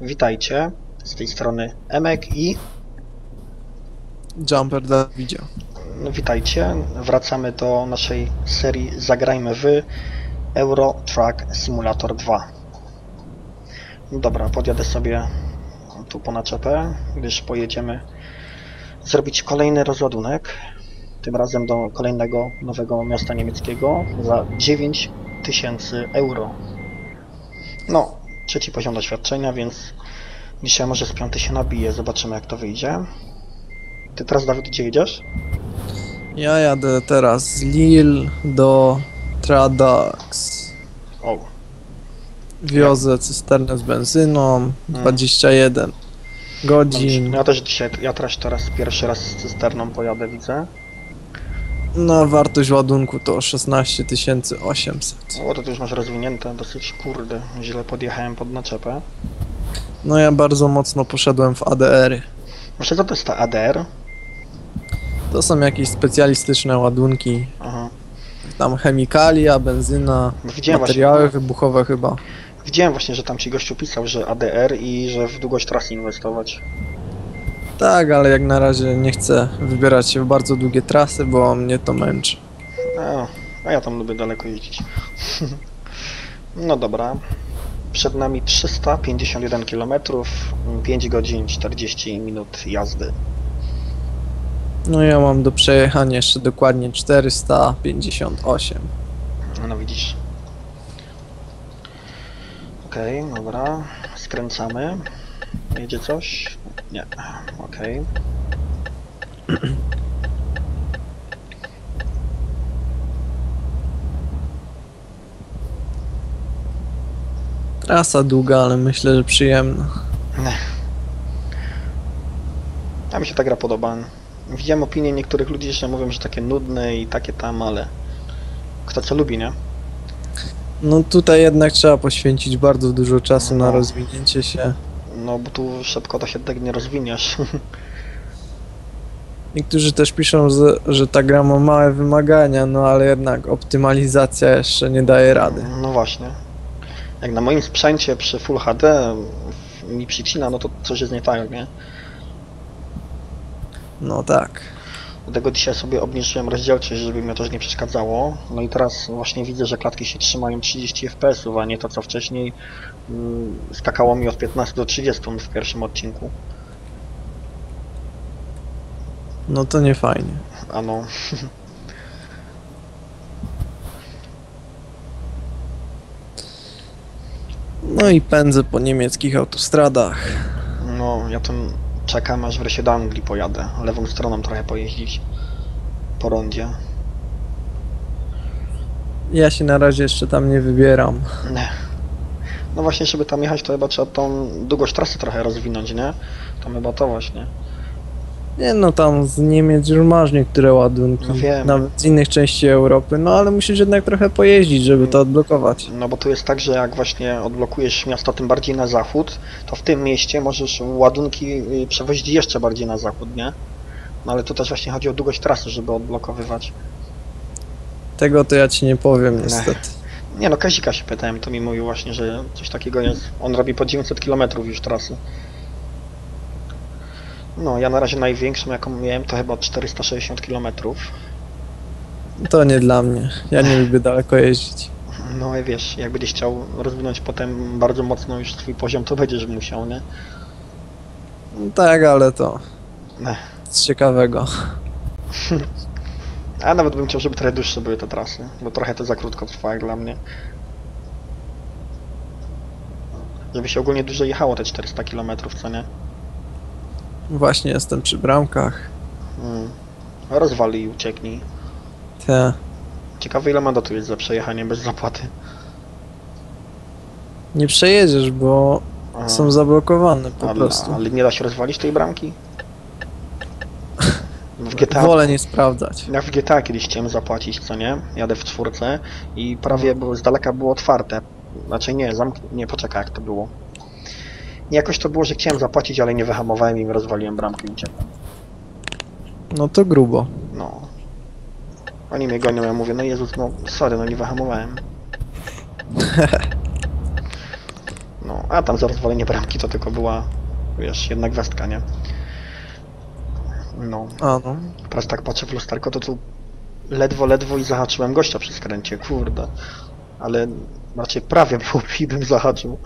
Witajcie, z tej strony Emek i Jumper Dawidzie. no, witajcie. Wracamy do naszej serii Zagrajmy w Euro Truck Simulator 2. No Dobra, podjadę sobie tu po naczepę, gdyż pojedziemy zrobić kolejny rozładunek. Tym razem do kolejnego nowego miasta niemieckiego za 9000 euro. No, trzeci poziom doświadczenia, więc dzisiaj może z piąty się nabije. Zobaczymy jak to wyjdzie. Ty teraz Dawid gdzie jedziesz? Ja jadę teraz z Lille do Tradax. O, Wiozę cysternę z benzyną, 21 godzin. Ja też dzisiaj, ja też teraz pierwszy raz z cysterną pojadę, widzę. No, wartość ładunku to 16 800. O, to ty już masz rozwinięte, dosyć kurde, źle podjechałem pod naczepę. No, ja bardzo mocno poszedłem w ADR-y. Myślę, co to jest ta ADR? To są jakieś specjalistyczne ładunki. Aha. Tam chemikalia, benzyna, Widziałem właśnie, materiały wybuchowe chyba. widziałem właśnie, że tam ci gościu pisał, że ADR i że w długość trasy inwestować. Tak, ale jak na razie nie chcę wybierać się w bardzo długie trasy, bo mnie to męczy. A, a ja tam lubię daleko jeździć. no dobra. Przed nami 351 km, 5 godzin 40 minut jazdy. No ja mam do przejechania jeszcze dokładnie 458. No widzisz. Okej, dobra. Skręcamy. Jedzie coś? Nie. Okej. Trasa długa, ale myślę, że przyjemna. A mi się ta gra podoba. Widziałem opinie niektórych ludzi, że mówią, że takie nudne i takie tam, ale kto co lubi, nie? No tutaj jednak trzeba poświęcić bardzo dużo czasu No. na rozwinięcie się. No bo tu szybko to się tak nie rozwiniesz. Niektórzy też piszą, że, ta gra ma małe wymagania, no ale jednak optymalizacja jeszcze nie daje rady. No właśnie. Jak na moim sprzęcie przy Full HD mi przycina, no to coś jest nie tak, nie? No tak. Dlatego dzisiaj sobie obniżyłem rozdzielczość, żeby mi to też nie przeszkadzało. No i teraz właśnie widzę, że klatki się trzymają 30 fps, a nie to co wcześniej skakało mi od 15 do 30 w pierwszym odcinku. No to nie fajnie. A no, No i pędzę po niemieckich autostradach. no ja tam czekam aż wreszcie do Anglii pojadę. Lewą stroną trochę pojeździć po rondzie. Ja się na razie jeszcze tam nie wybieram. Nie. No właśnie, żeby tam jechać, to chyba trzeba tą długość trasy trochę rozwinąć, nie? Tam chyba to właśnie. Nie no, tam z Niemiec już masz niektóre ładunki, No wiem. nawet z innych części Europy, no ale musisz jednak trochę pojeździć, żeby to odblokować. No bo tu jest tak, że jak właśnie odblokujesz miasto tym bardziej na zachód, to w tym mieście możesz ładunki y, przewozić jeszcze bardziej na zachód, nie? No ale tu też właśnie chodzi o długość trasy, żeby odblokowywać. Tego to ja ci nie powiem Nie. niestety. Nie no, Kazika się pytałem, to mi mówił właśnie, że coś takiego jest. On robi po 900 km już trasy. No, ja na razie największą jaką miałem to chyba 460 km. To nie dla mnie. Ja nie lubię daleko jeździć. No i wiesz, jak będziesz chciał rozwinąć potem bardzo mocno już swój poziom, to będziesz musiał, nie? No tak, ale to Ech. z ciekawego. A nawet bym chciał, żeby trochę dłuższe były te trasy, bo trochę to za krótko trwa jak dla mnie. Żeby się ogólnie dużo jechało te 400 km, co nie? Właśnie jestem przy bramkach. Mm. Rozwali i ucieknij. Te. Ciekawe ile mandatu jest za przejechanie bez zapłaty. Nie przejedziesz, bo Aha. są zablokowane po ale, prostu. ale nie da się rozwalić tej bramki? W GTA, Wolę nie sprawdzać. ja w GTA kiedyś chciałem zapłacić, co nie? Jadę w czwórce i prawie było, z daleka było otwarte. Znaczy nie, zamk... nie, poczekaj jak to było. Nie, jakoś to było, że chciałem zapłacić, ale nie wyhamowałem i rozwaliłem bramkę i uciekłem. No to grubo. No. Oni mnie gonią, ja mówię, no Jezus, no sorry, no nie wyhamowałem. No, A tam za rozwalenie bramki to tylko była, wiesz, jedna gwiazdka, nie? No, A no. teraz tak patrzę w lusterko, to tu ledwo, ledwo i zahaczyłem gościa przy skręcie, kurde. Ale raczej prawie było i bym zahaczył.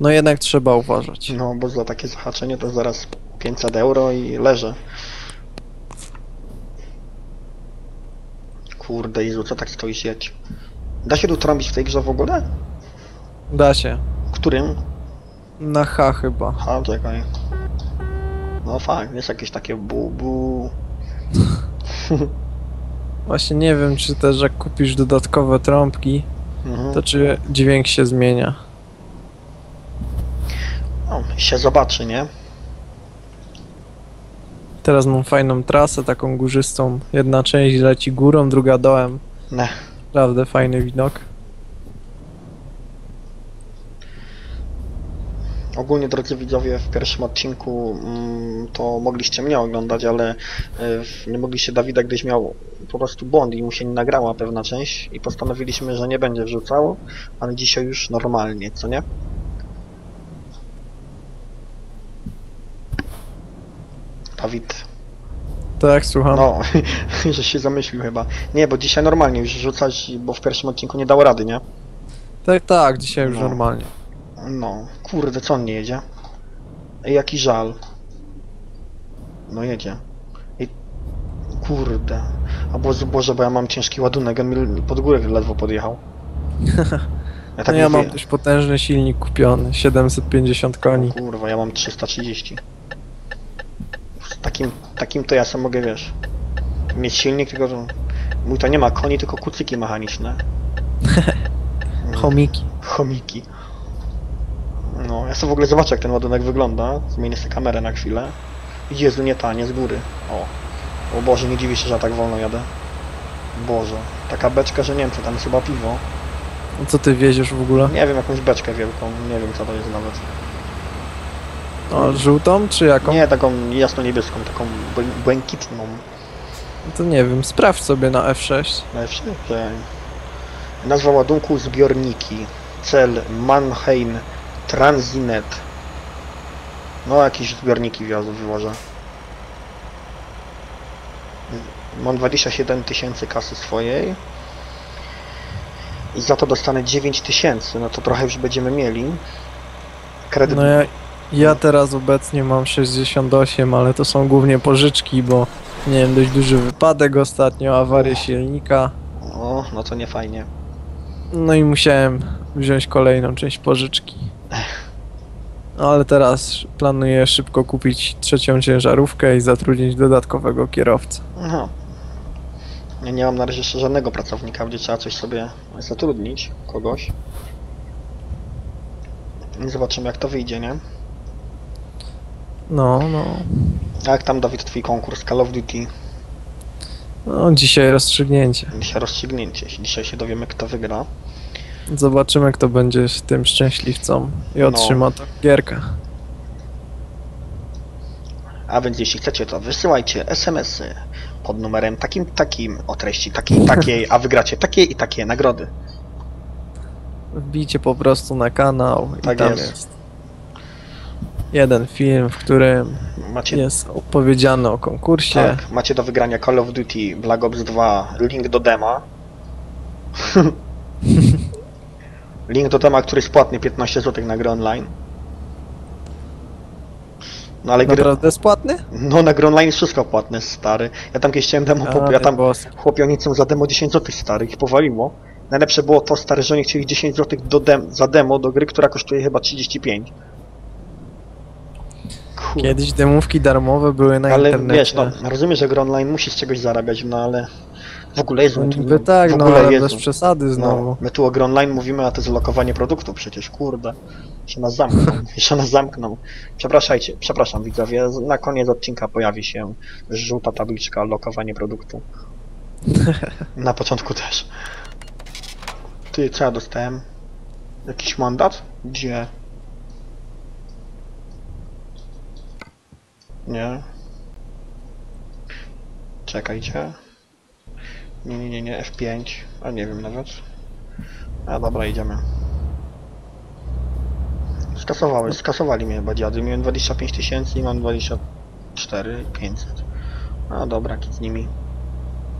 No jednak trzeba uważać. No, bo za takie zahaczenie to zaraz 500 euro i leżę. Kurde, Izu, co tak stoisz jedź? Da się tu trąbić w tej grze w ogóle? Da się. Którym? Na H chyba. A, czekaj. No fakt, jest jakieś takie bu bu. Właśnie nie wiem, czy też jak kupisz dodatkowe trąbki, Mhm. to czy dźwięk się zmienia. O, się zobaczy, nie? Teraz mam fajną trasę, taką górzystą. Jedna część leci górą, druga dołem. Ne. Naprawdę fajny widok. Ogólnie, drodzy widzowie, w pierwszym odcinku mm, to mogliście mnie oglądać, ale y, w- nie mogliście Dawida, gdyś miał po prostu błąd i mu się nie nagrała pewna część i postanowiliśmy, że nie będzie wrzucał, ale dzisiaj już normalnie, co nie? Dawid, Tak, słucham. no, że się zamyślił chyba. Nie, bo dzisiaj normalnie już rzucać, bo w pierwszym odcinku nie dało rady, nie? Tak, tak, dzisiaj już No. normalnie. No, kurde, co on nie jedzie? Ej, jaki żal. No jedzie. I... Kurde. A Boże, Boże, bo ja mam ciężki ładunek, on mi pod górę ledwo podjechał. Ja tak no ja mówię, mam dość potężny silnik kupiony, 750 koni. Kurwa, ja mam 330. Z takim, takim to ja sam mogę, wiesz, mieć silnik, tylko że mój to nie ma koni, tylko kucyki mechaniczne. Chomiki. Chomiki. Sobie w ogóle zobaczę jak ten ładunek wygląda. Zmienię sobie kamerę na chwilę. Jezu, nie ta, nie z góry. O. O Boże, nie dziwię się, że ja tak wolno jadę. Boże. Taka beczka, że nie wiem co tam jest chyba piwo. No co ty wieziesz w ogóle? Nie wiem, jakąś beczkę wielką. Nie wiem co to jest nawet. O, żółtą czy jaką? Nie, taką jasno-niebieską, taką błę- błękitną. No To nie wiem, sprawdź sobie na F6. No jeszcze, że... Nazwa ładunku zbiorniki. Cel Mannheim Transinet. No jakieś zbiorniki wiozę, wyłożę. Mam 27 tysięcy kasy swojej. I za to dostanę 9 tysięcy, no to trochę już będziemy mieli. Kredyt... No ja, ja teraz obecnie mam 68, ale to są głównie pożyczki, bo nie wiem, dość duży wypadek ostatnio, awarię silnika. O, no to nie fajnie. No i musiałem wziąć kolejną część pożyczki. No ale teraz planuję szybko kupić trzecią ciężarówkę i zatrudnić dodatkowego kierowcę. Aha. Ja nie mam na razie jeszcze żadnego pracownika, gdzie trzeba coś sobie zatrudnić, kogoś. I zobaczymy jak to wyjdzie, nie? No, no. A jak tam Dawid twój konkurs Call of Duty? No, dzisiaj rozstrzygnięcie. Dzisiaj rozstrzygnięcie. Dzisiaj się dowiemy kto wygra. Zobaczymy, kto będzie tym szczęśliwcą i No. otrzyma tę gierkę. A więc jeśli chcecie to wysyłajcie SMS-y pod numerem takim takim o treści takiej takiej, a wygracie takie i takie nagrody. Wbijcie po prostu na kanał i Tak tam jest. jest. jeden film, w którym Macie jest opowiedziane o konkursie. Tak, macie do wygrania Call of Duty Black Ops 2 link do dema. link do dema, który jest płatny 15 zł na grę online. No ale gry, Naprawdę jest płatny? no na grę online jest wszystko płatne, stary. Ja tam kiedyś chciałem demo, po, ja tam boss. chłopie oni chcą za demo 10 zł stary, ich powaliło. Najlepsze było to stary, że oni chcieli 10 zł do dem za demo do gry, która kosztuje chyba 35. Kurde. Kiedyś demówki darmowe były na Ale internecie. wiesz, no, rozumiem, że gra online musi z czegoś zarabiać, no ale w ogóle Jezu, No niby tak, w no ogóle ale Jezu. bez przesady znowu. No, my tu o grę online mówimy, a to jest lokowanie produktu przecież, kurde. Się nas zamkną, się nas zamkną. Przepraszajcie, przepraszam widzowie, na koniec odcinka pojawi się żółta tabliczka lokowanie produktu. Na początku też. Ty, co ja dostałem? Jakiś mandat? Gdzie? Nie. Czekajcie. Nie, nie, nie, nie, F5. A nie wiem nawet. A dobra, idziemy. Skasowały, skasowali mnie chyba dziady. Miałem 25 tysięcy i mam 24 500. No dobra, kit z nimi.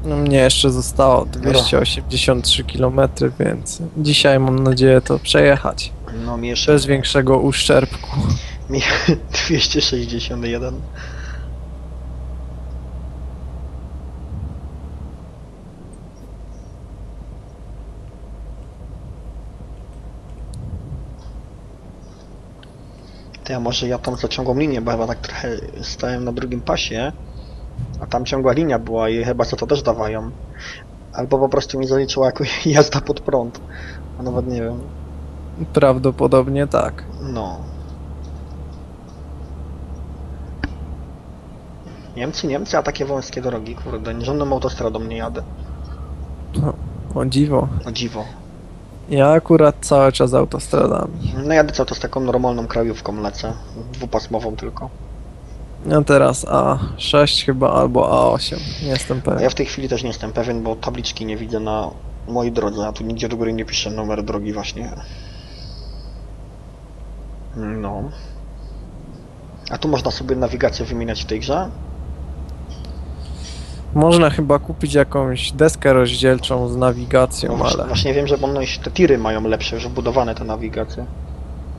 No mnie jeszcze zostało 283 km, więc dzisiaj mam nadzieję to przejechać. No mi jeszcze Bez większego uszczerbku. Mi 261. To ja może ja tam za ciągłą linię, bo chyba tak trochę stałem na drugim pasie, a tam ciągła linia była i chyba za to też dawają. Albo po prostu mi zaliczyła jako jazda pod prąd. A nawet nie wiem. Prawdopodobnie tak. No. Niemcy, Niemcy, a takie wąskie drogi, kurde, nie żadną autostradą nie jadę. O dziwo. O dziwo. Ja akurat cały czas autostradami. No jadę cały czas taką normalną krajówką lecę, dwupasmową tylko. Ja teraz A6 chyba albo A8. Nie jestem pewien. ja w tej chwili też nie jestem pewien, bo tabliczki nie widzę na mojej drodze, a tu nigdzie do góry nie pisze numer drogi właśnie. No. A tu można sobie nawigację wymieniać w tej grze? Można chyba kupić jakąś deskę rozdzielczą z No nawigacją, właśnie, ale... właśnie wiem, że ponoć te tiry mają lepsze, już wbudowane te nawigacje.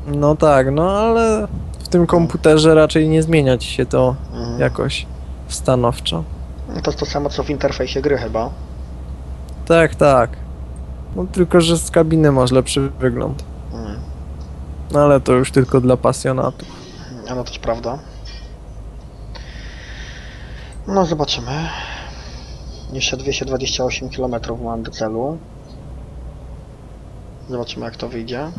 No tak, no ale w tym komputerze raczej nie zmienia ci się to Mhm. jakoś stanowczo. No To jest to samo co w interfejsie gry chyba. Tak, tak. No tylko, że z kabiny masz lepszy wygląd. Mm. No ale to już tylko dla pasjonatów. A no też prawda. No zobaczymy. Jeszcze 228 km mam do celu. Zobaczymy jak to wyjdzie.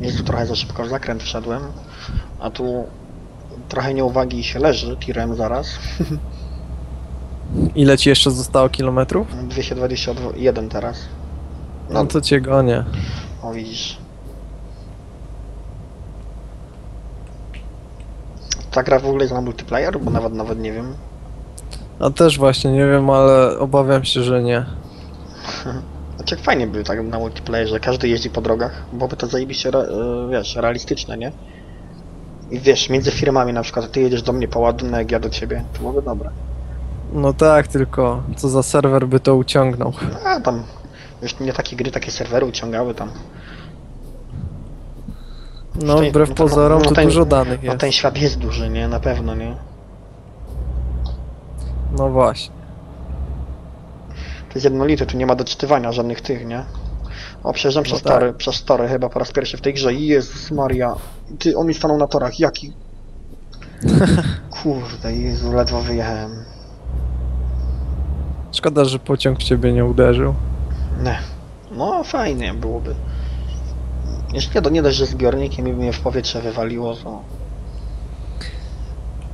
Jest tu trochę za szybko w zakręt wszedłem. A tu trochę nieuwagi się leży tirem zaraz. Ile ci jeszcze zostało kilometrów? 221 teraz. No to cię gonię. O widzisz. Ta gra w ogóle jest na multiplayer? Bo nawet nawet nie wiem. A też właśnie nie wiem, ale obawiam się, że nie. Znaczy jak fajnie by tak na multiplayerze, każdy jeździ po drogach, byłoby to zajebiście, e, wiesz, realistyczne, nie? I wiesz, między firmami na przykład, ty jedziesz do mnie po ładunek, ja do ciebie, to byłoby dobre. No tak, tylko co za serwer by to uciągnął. A tam, już nie takie gry, takie serwery uciągały tam. No Tej- wbrew no to- pozorom no ten- dużo danych No jest. ten świat jest duży, nie? Na pewno, nie? No właśnie. To jest jednolite, tu nie ma doczytywania żadnych tych, nie? O, przejeżdżam przez tak. tory, przez tory chyba po raz pierwszy w tej grze. Jezus Maria. Ty, on mi stanął na torach, jaki? Kurde, Jezu, ledwo wyjechałem. Szkoda, że pociąg w ciebie nie uderzył. Nie. No, fajnie byłoby. Jeszcze nie, do- nie dość, że zbiornikiem i mnie w powietrze wywaliło, to...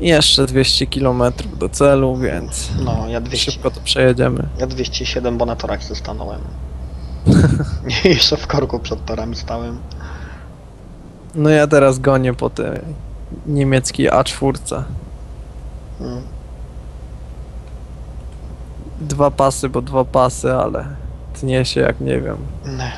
Jeszcze 200 km do celu, więc No, ja 200, szybko to przejedziemy. ja 207, bo na torach się stanąłem. Jeszcze w korku przed torami stałem. No ja teraz gonię po tej niemieckiej A4. Mm. Dwa pasy, bo dwa pasy, ale tnie się jak nie wiem. Nie.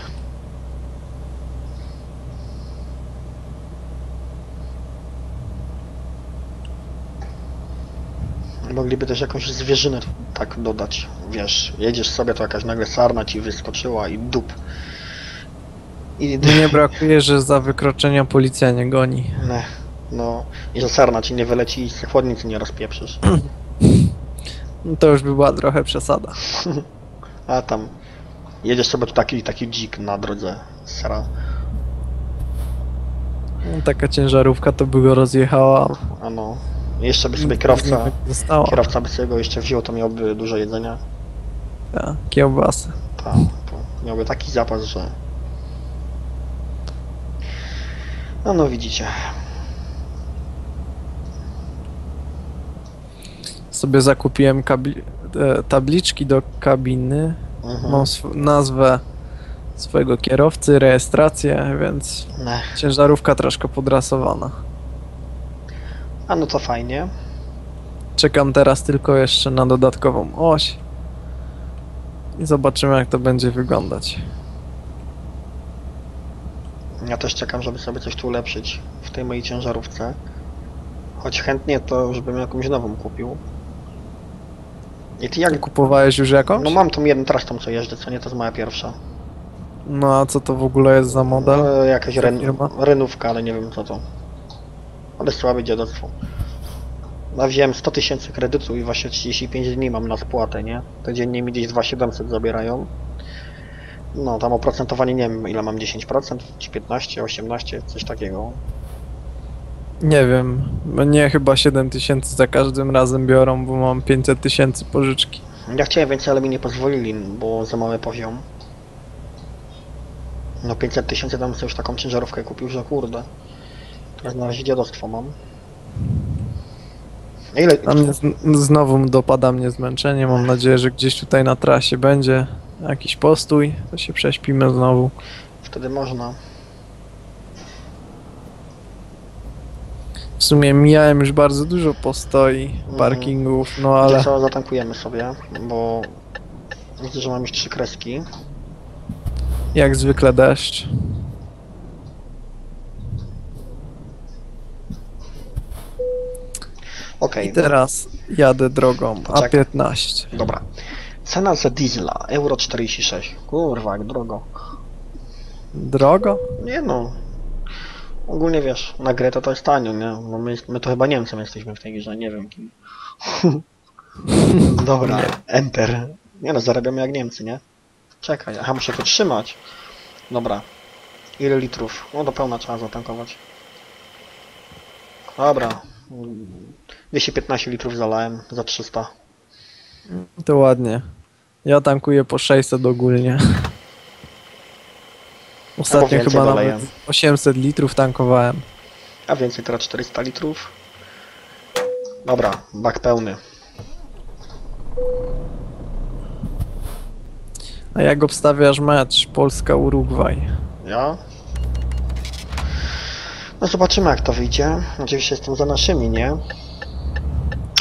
Mogliby też jakąś zwierzynę tak dodać. Wiesz, jedziesz sobie, to jakaś nagle sarna ci wyskoczyła i dup. I nie brakuje, że za wykroczenia policja nie goni. nie. No, i że sarna ci nie wyleci i chłodnicy nie rozpieprzysz. No to już by była trochę przesada. A tam jedziesz sobie tu taki, taki dzik na drodze. Sera. No, taka ciężarówka to by go rozjechała. A no. Jeszcze by sobie kierowca, kierowca by sobie go jeszcze wziął, to miałby dużo jedzenia. Ta, kiełbasy. Tak, to miałby taki zapas, że... No, no widzicie. Sobie zakupiłem kabi- e, tabliczki do kabiny. Mhm. Mam sw- nazwę swojego kierowcy, rejestrację, więc ciężarówka troszkę podrasowana. A no to fajnie. Czekam teraz tylko jeszcze na dodatkową oś. I zobaczymy jak to będzie wyglądać. Ja też czekam, żeby sobie coś tu ulepszyć w tej mojej ciężarówce. Choć chętnie to już bym jakąś nową kupił. I ty jak... Kupowałeś już jakąś? No mam tą jedną trastą co jeżdżę, co nie, to jest moja pierwsza. No a co to w ogóle jest za model? No, jakaś ren... renówka, ale nie wiem co to. Ale słabe dziadostwo. No wziąłem 100 tysięcy kredytu i właśnie 35 dni mam na spłatę, nie? To dziennie mi gdzieś 2700 zabierają. No tam oprocentowanie nie wiem ile mam 10%, czy 15, 18, coś takiego. Nie wiem. Mnie chyba 7 tysięcy za każdym razem biorą, bo mam 500 tysięcy pożyczki. Ja chciałem więcej, ale mi nie pozwolili, bo za mały poziom. No 500 tysięcy tam sobie już taką ciężarówkę kupił, że kurde. Teraz na razie dziadostwo mam. A Ile? Mnie z, znowu dopada mnie zmęczenie. Mam nadzieję, że gdzieś tutaj na trasie będzie jakiś postój, to się prześpimy znowu. Wtedy można. W sumie mijałem już bardzo dużo postoi, Mhm. parkingów, no Ale ale co, zatankujemy sobie, bo widzę, że mam już trzy kreski. jak zwykle deszcz. Okej, I teraz jadę drogą Czekaj. A15. dobra. Cena za diesla, euro 46. Kurwa, jak drogo. Drogo? Nie no. Ogólnie wiesz, na grę to to jest tanio, nie? No my, my to chyba Niemcem jesteśmy w tej grze, nie wiem kim. Dobra, enter. Nie no, zarabiamy jak Niemcy, nie? Czekaj, aha, muszę to trzymać. Dobra. Ile litrów? No do pełna trzeba zatankować. Dobra. 215 litrów zalałem za 300. To ładnie. Ja tankuję po 600 ogólnie. Ostatnio chyba doleję. nawet 800 litrów tankowałem. A więcej teraz 400 litrów. Dobra, bak pełny. A jak obstawiasz mecz Polska-Urugwaj? Ja? No zobaczymy jak to wyjdzie. Oczywiście jestem za naszymi, nie?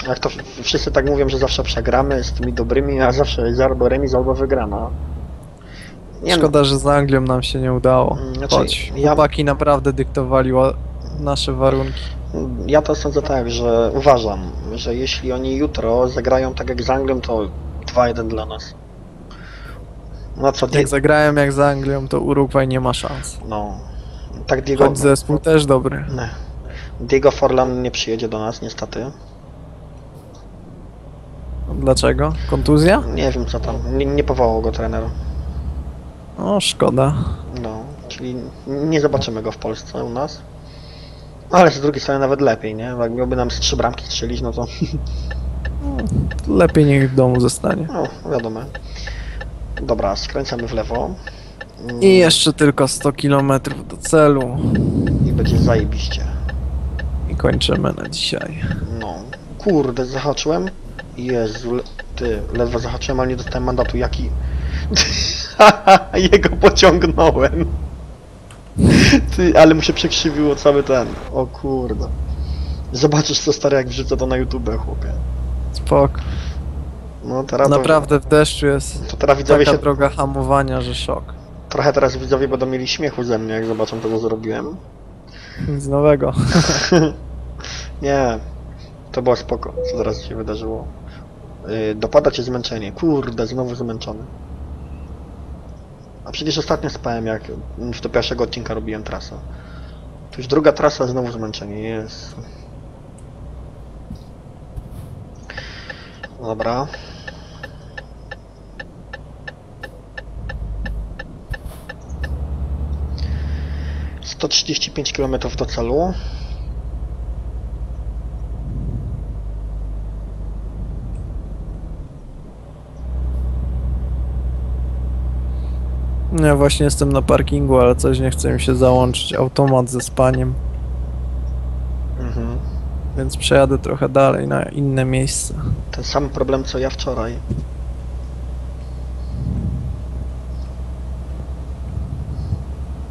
Jak to wszyscy tak mówią, że zawsze przegramy z tymi dobrymi, a zawsze jest albo remis, albo wygrana. Nie no, Szkoda, że z Anglią nam się nie udało. Mm, znaczy, Choć ja- chłopaki naprawdę dyktowali nasze warunki. ja to sądzę tak, że uważam, że jeśli oni jutro zagrają tak jak z Anglią, to 2-1 dla nas. No co, Di- Jak zagrałem jak z Anglią, to Urugwaj nie ma szans. no, tak Diego, Choć zespół też dobry. nie. Diego Forlan nie przyjedzie do nas niestety. Dlaczego? Kontuzja? Nie wiem co tam, nie, nie powołał go trener. O, szkoda. No, czyli nie zobaczymy go w Polsce u nas. Ale z drugiej strony nawet lepiej, nie? Jak miałby nam z trzy bramki strzelić, no to Lepiej niech w domu zostanie. no, wiadomo. Dobra, skręcamy w lewo. Mm, I jeszcze tylko 100 km do celu. I będzie zajebiście. I kończymy na dzisiaj. No. Kurde, zahaczyłem. Jezu, le- ty, ledwo zahaczyłem, ale nie dostałem mandatu. Jaki? Jego pociągnąłem. Ty, ale mu się przekrzywiło cały ten. O kurde. Zobaczysz co stary jak wrzucę to na YouTube, chłopie. Spoko. No teraz Naprawdę w deszczu jest To teraz widzowie taka się, droga hamowania, że szok. trochę teraz widzowie będą mieli śmiechu ze mnie, jak zobaczą to, co zrobiłem. Nic nowego. Nie, to było spoko, co teraz się wydarzyło. Yy, dopada cię zmęczenie. Kurde, znowu zmęczony. A przecież ostatnio spałem, jak w do pierwszego odcinka robiłem trasę. To już druga trasa, znowu zmęczenie, jest. Dobra. Sto trzydzieści kilometrów do celu. Ja właśnie jestem na parkingu, ale coś nie chce mi się załączyć automat ze spaniem, Mhm. więc przejadę trochę dalej na inne miejsce. Ten sam problem co ja wczoraj.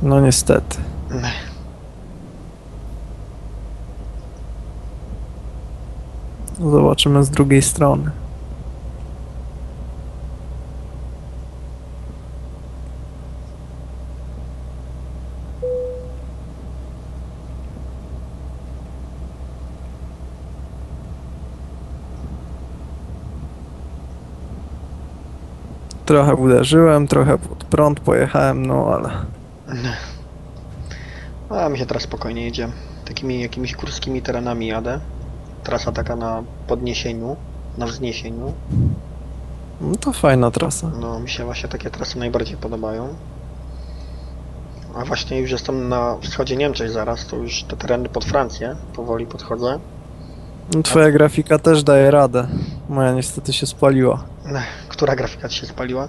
No niestety. Zobaczymy z drugiej strony. Trochę uderzyłem, trochę pod prąd pojechałem, no ale... A mi się teraz spokojnie jedzie. Takimi jakimiś górskimi terenami jadę. Trasa taka na podniesieniu, na wzniesieniu. No to fajna trasa. No, mi się właśnie takie trasy najbardziej podobają. A właśnie już jestem na wschodzie Niemczech zaraz, to już te tereny pod Francję powoli podchodzę. No, twoja grafika też daje radę. Moja niestety się spaliła. Która grafika ci się spaliła?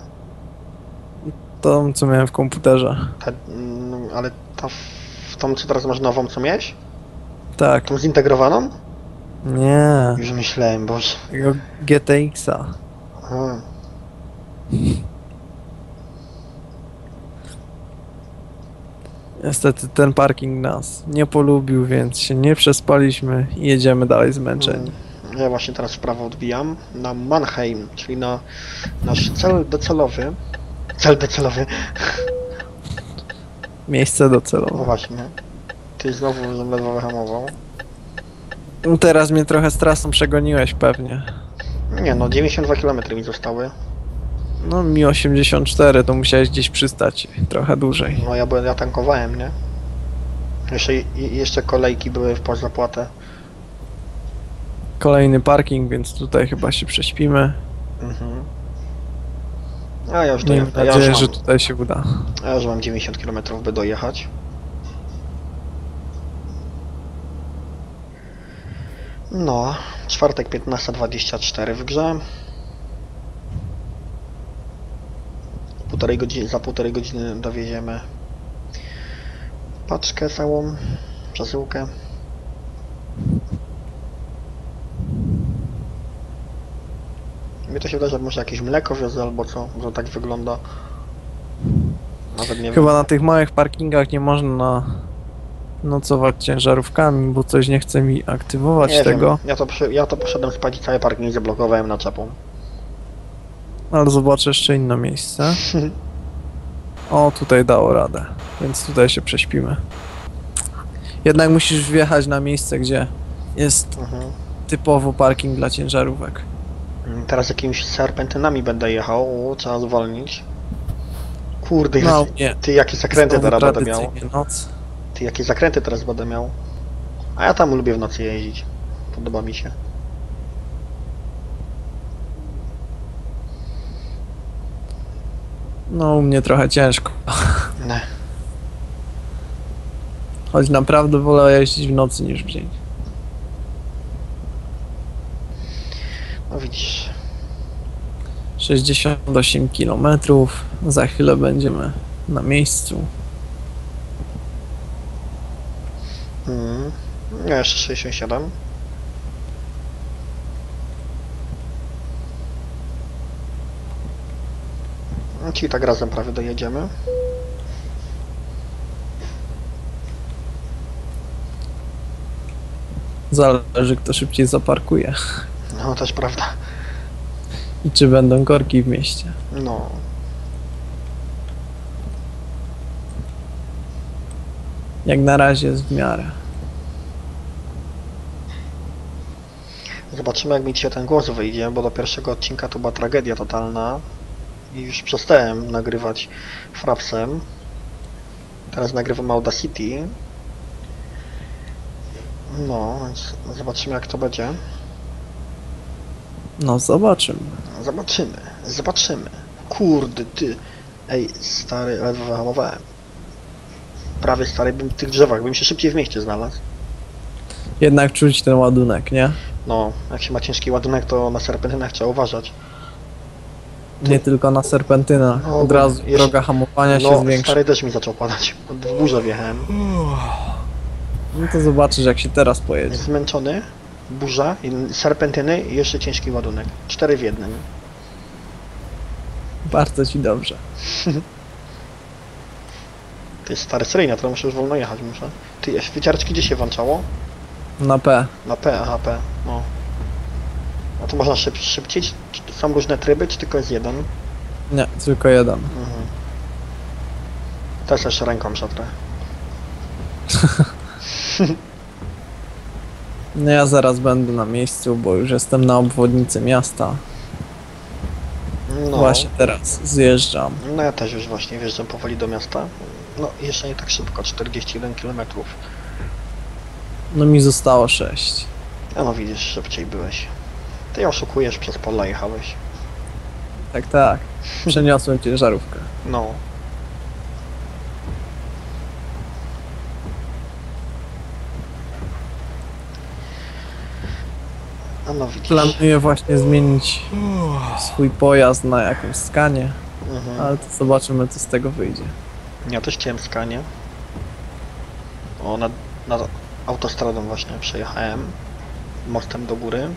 Tą, co miałem w komputerze. Ta, mm, ale ta, w tą co teraz masz nową, co miałeś? Tak. Tą zintegrowaną? Nie. Już myślałem, boże. Tego GTX-a. Aha. Niestety ten parking nas nie polubił, więc się nie przespaliśmy i jedziemy dalej zmęczeni. Mm, Ja właśnie teraz w prawo odbijam na Mannheim, czyli na nasz cel docelowy. Cel docelowy. Miejsce No docelowe. właśnie. Ty znowu ledwo wyhamował. No Teraz mnie trochę z trasą przegoniłeś pewnie. Nie no, 92 km mi zostały. No mi 84, to musiałeś gdzieś przystać trochę dłużej. No ja byłem, ja tankowałem, nie? Jeszcze, jeszcze kolejki były w pozapłatę. Kolejny parking, więc tutaj chyba się prześpimy. Mhm. A ja już, Miejmy ja już, nadzieję, mam, że tutaj się uda. ja już mam 90 km by dojechać. No, czwartek 15.24 w grze. Półtorej godziny, za półtorej godziny dowieziemy paczkę całą, przesyłkę. Mnie to się wydaje, że może jakieś mleko wiozę albo co, że tak wygląda. Nawet nie Chyba wiem. na tych małych parkingach nie można nocować ciężarówkami, bo coś nie chce mi aktywować Nie tego. Wiem. Ja, to, przy- ja to poszedłem spać i cały parking zablokowałem naczepą. Ale zobaczę jeszcze inne miejsce. O, tutaj dało radę, więc tutaj się prześpimy. Jednak musisz wjechać na miejsce, gdzie jest Mhm. typowo parking dla ciężarówek. Teraz jakimiś serpentynami będę jechał, trzeba zwolnić. Kurde, No, nie. ty jakie zakręty Znowu teraz będę miał. noc. Ty jakie zakręty teraz będę miał. A ja tam lubię w nocy jeździć. Podoba mi się. No, u mnie trochę ciężko. Ne. Choć naprawdę wolę jeździć w nocy niż w dzień. No widzisz. 68 km. Za chwilę będziemy na miejscu. Mhm. Ja jeszcze 67. No, Czyli tak razem prawie dojedziemy. Zależy kto szybciej zaparkuje. No też prawda. I czy będą korki w mieście. No. Jak na razie jest w miarę. Zobaczymy jak mi dzisiaj ten głos wyjdzie, bo do pierwszego odcinka to była tragedia totalna. I już przestałem nagrywać frapsem. Teraz nagrywam Audacity. No, więc zobaczymy jak to będzie. No zobaczymy. Zobaczymy, zobaczymy. Kurde, ty. Ej, stary, ledwo wyhamowałem. Prawie stary, bym w tych drzewach, bym się szybciej w mieście znalazł. Jednak czuć ten ładunek, nie? No, jak się ma ciężki ładunek, to na serpentynach trzeba uważać. Nie tylko na serpentynach. No, Od razu jeszcze- droga hamowania się No, zwiększa. stary deszcz mi zaczął padać. W burzę wjechałem. No to zobaczysz jak się teraz pojedzie. Zmęczony, burza, i serpentyny i jeszcze ciężki ładunek. Cztery w jednym. Bardzo ci dobrze. To jest stary seryjna, to muszę już wolno jechać, muszę. Ty, wyciarczki gdzie się włączało? Na P. Na P, aha, P, no. A to można szyb, szybciej? Czy czy są różne tryby, czy tylko jest jeden? Nie, tylko jeden. Mhm. Też jeszcze ręką przetrę. No ja zaraz będę na miejscu, bo już jestem na obwodnicy miasta. No, Właśnie teraz zjeżdżam. no ja też już właśnie wjeżdżam powoli do miasta. No, jeszcze nie tak szybko, 41 km. No mi zostało 6. A no widzisz, szybciej byłeś. Ty oszukujesz, przez pola jechałeś. Tak, tak. Przeniosłem ciężarówkę. No. No widzisz. Planuję właśnie zmienić swój pojazd na jakąś skanie, Mhm. ale to zobaczymy co z tego wyjdzie. Ja też chciałem skanie. O, nad, nad autostradą właśnie przejechałem. Mostem do góry.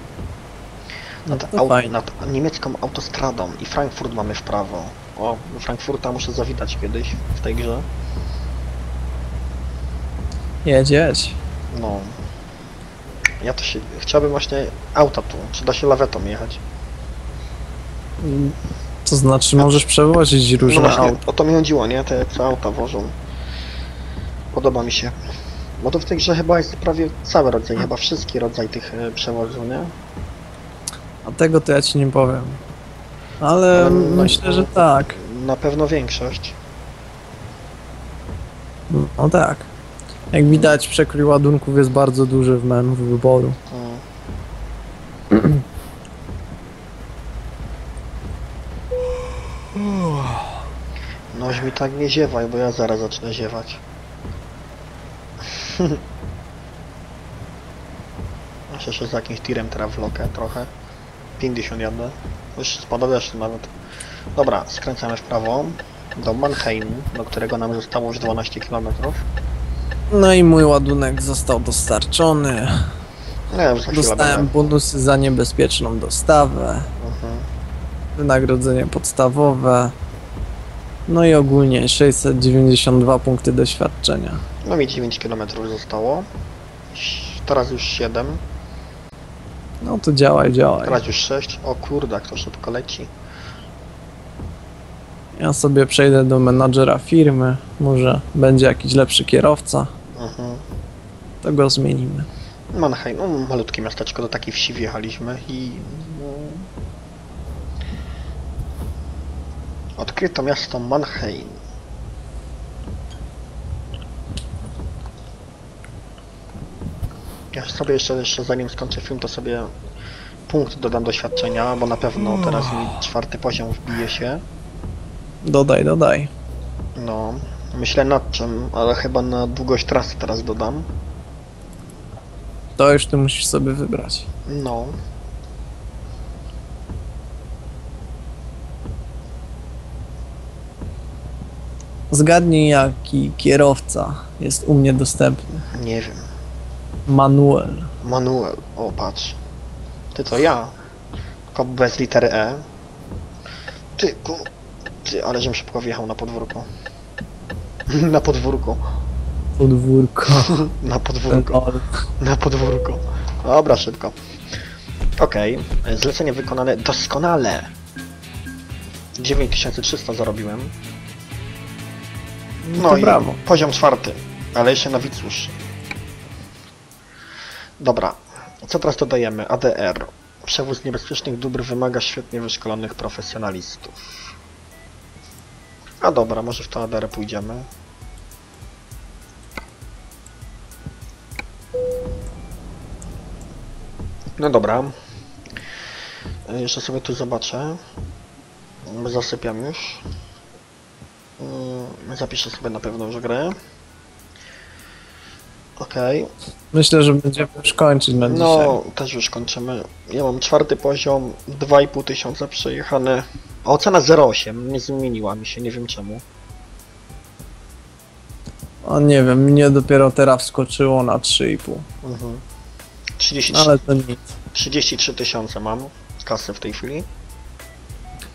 No Nad, to au, nad niemiecką autostradą i Frankfurt mamy w prawo. O, Frankfurta muszę zawitać kiedyś w tej grze. Jedź. No. Ja to się... Chciałbym właśnie auta tu. Czy da się lawetą jechać? To znaczy możesz przewozić No różne właśnie, auta. o to mi chodziło, nie? Te co auta wożą. Podoba mi się. Bo to w tej grze chyba jest prawie cały rodzaj, chyba wszystkie rodzaje tych e, przewozów, nie? A tego to ja ci nie powiem. Ale Ale no- myślę, że tak. Na pewno większość. No tak. Jak widać przekrój ładunków jest bardzo duży w menu wyboru. Mm. Noś mi tak nie ziewaj, bo ja zaraz zacznę ziewać. Myślę, że z jakimś tirem teraz wlokę trochę. 50 jadę. Już spada deszcz nawet. Dobra, skręcamy w prawo. Do Mannheimu, do którego nam zostało już 12 km. No i mój ładunek został dostarczony. No za chwilę Dostałem bonusy za niebezpieczną dostawę, Mhm. wynagrodzenie podstawowe. No i ogólnie 692 punkty doświadczenia. No mi 9 km zostało. Teraz już 7. No to działaj, działaj. Teraz już 6. O kurde, jak to szybko leci. Ja sobie przejdę do menadżera firmy. Może będzie jakiś lepszy kierowca. Mhm. To go zmienimy. Mannheim, no malutkie miasteczko, do takiej wsi wjechaliśmy i... No... Odkryto miasto Mannheim. Ja sobie jeszcze, jeszcze zanim skończę film, to sobie punkt dodam doświadczenia, bo na pewno teraz mi czwarty poziom wbije się. Dodaj, dodaj. No, myślę nad czym, ale chyba na długość trasy teraz dodam. To już ty musisz sobie wybrać. No. Zgadnij jaki kierowca jest u mnie dostępny. Nie wiem. Manuel. Manuel. O, patrz. Ty to ja. Tylko bez litery E. Ty, ku... Ty, ale żem szybko wjechał na podwórko. Na podwórko. Podwórko. Na podwórko. Na podwórko. Dobra, szybko. Okej. Zlecenie wykonane doskonale. 9300 zarobiłem. No to brawo. poziom czwarty, ale jeszcze na Wicusz. Dobra, co teraz dodajemy? ADR. Przewóz niebezpiecznych dóbr wymaga świetnie wyszkolonych profesjonalistów. A dobra, może w to ADR pójdziemy. No dobra. E, Jeszcze sobie tu zobaczę. Zasypiam już. Mm, Zapiszę sobie na pewno już grę. Okej. Myślę, że będziemy już kończyć na dzisiaj. No, też już kończymy. Ja mam czwarty poziom, 2,5 tysiąca przejechane. A ocena 0,8, nie zmieniła mi się, nie wiem czemu. O nie wiem, mnie dopiero teraz wskoczyło na 3,5. Mhm. 33 Ale to nic. 33 tysiące mam kasy w tej chwili.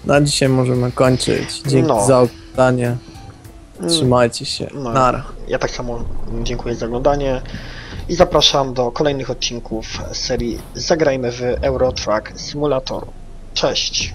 Na dzisiaj możemy kończyć. Dzięki No. za oglądanie. Mm, Trzymajcie się. No. Nara. Ja tak samo dziękuję za oglądanie i zapraszam do kolejnych odcinków serii Zagrajmy w Euro Truck Simulator. Cześć!